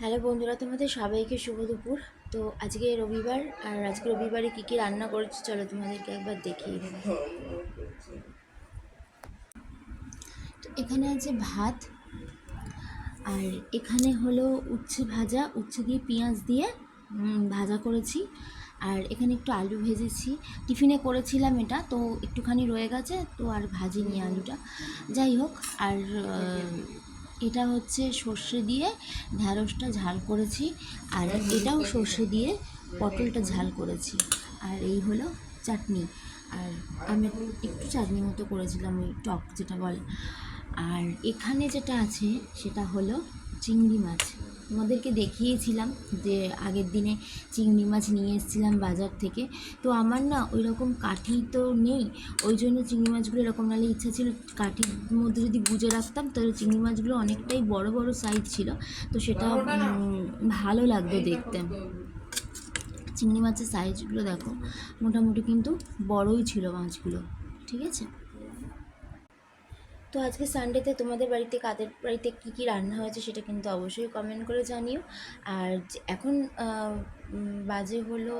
Hello বন্ধুরা, তোমাদের সবাইকে শুভ দুপুর। তো আজকে রবিবার, আর আজকে রবিবারে কী কী রান্না করেছি চলো তোমাদেরকে একবার দেখিয়ে দেবো তো এখানে আছে ভাত, আর এখানে হলো উচ্ছে ভাজা। উচ্ছে দিয়ে পেঁয়াজ দিয়ে ভাজা করেছি। আর এখানে একটু আলু ভেজেছি। টিফিনে করেছিলাম এটা, তো একটুখানি রয়ে গেছে, তো আর ভাজিনি আলুটা। যাই হোক, আর এটা হচ্ছে সর্ষে দিয়ে ঢ্যাঁড়সটা ঝাল করেছি, আর এটাও সর্ষে দিয়ে পটলটা ঝাল করেছি। আর এই হলো চাটনি। আর আমি একটু চাটনি মতো করেছিলাম, ওই টক যেটা বলে। আর এখানে যেটা আছে সেটা হলো চিংড়ি মাছ। তোমাদেরকে দেখিয়েছিলাম যে আগের দিনে চিংড়ি মাছ নিয়ে এসেছিলাম বাজার থেকে। তো আমার না ওই রকম কাঠি তো নেই, ওই জন্য চিংড়ি মাছগুলো এরকম নাহলে ইচ্ছা ছিল কাঠির মধ্যে যদি গুজে রাখতাম তাহলে চিংড়ি মাছগুলো অনেকটাই বড় বড় সাইজ ছিল। তো সেটা ভালো লাগতো দেখতে। চিংড়ি মাছের সাইজগুলো দেখো, মোটামুটি কিন্তু বড়ই ছিল মাছগুলো, ঠিক আছে? তো আজকে সানডেতে তোমাদের বাড়িতে কাদের বাড়িতে কী কী রান্না হয়েছে সেটা কিন্তু অবশ্যই কমেন্ট করে জানিও। আর এখন বাজে হলো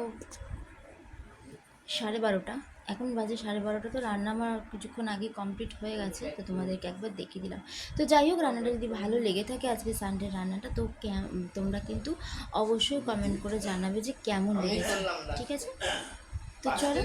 সাড়ে বারোটা। এখন বাজে সাড়ে বারোটা তো রান্না আমার কিছুক্ষণ আগে কমপ্লিট হয়ে গেছে তো তোমাদেরকে একবার দেখিয়ে দিলাম। তো যাই হোক রান্নাটা যদি ভালো লেগে থাকে আজকে সানডের রান্নাটা তো তোমরা কিন্তু অবশ্যই কমেন্ট করে জানাবে যে কেমন লেগেছে। ঠিক আছে? তো চলো।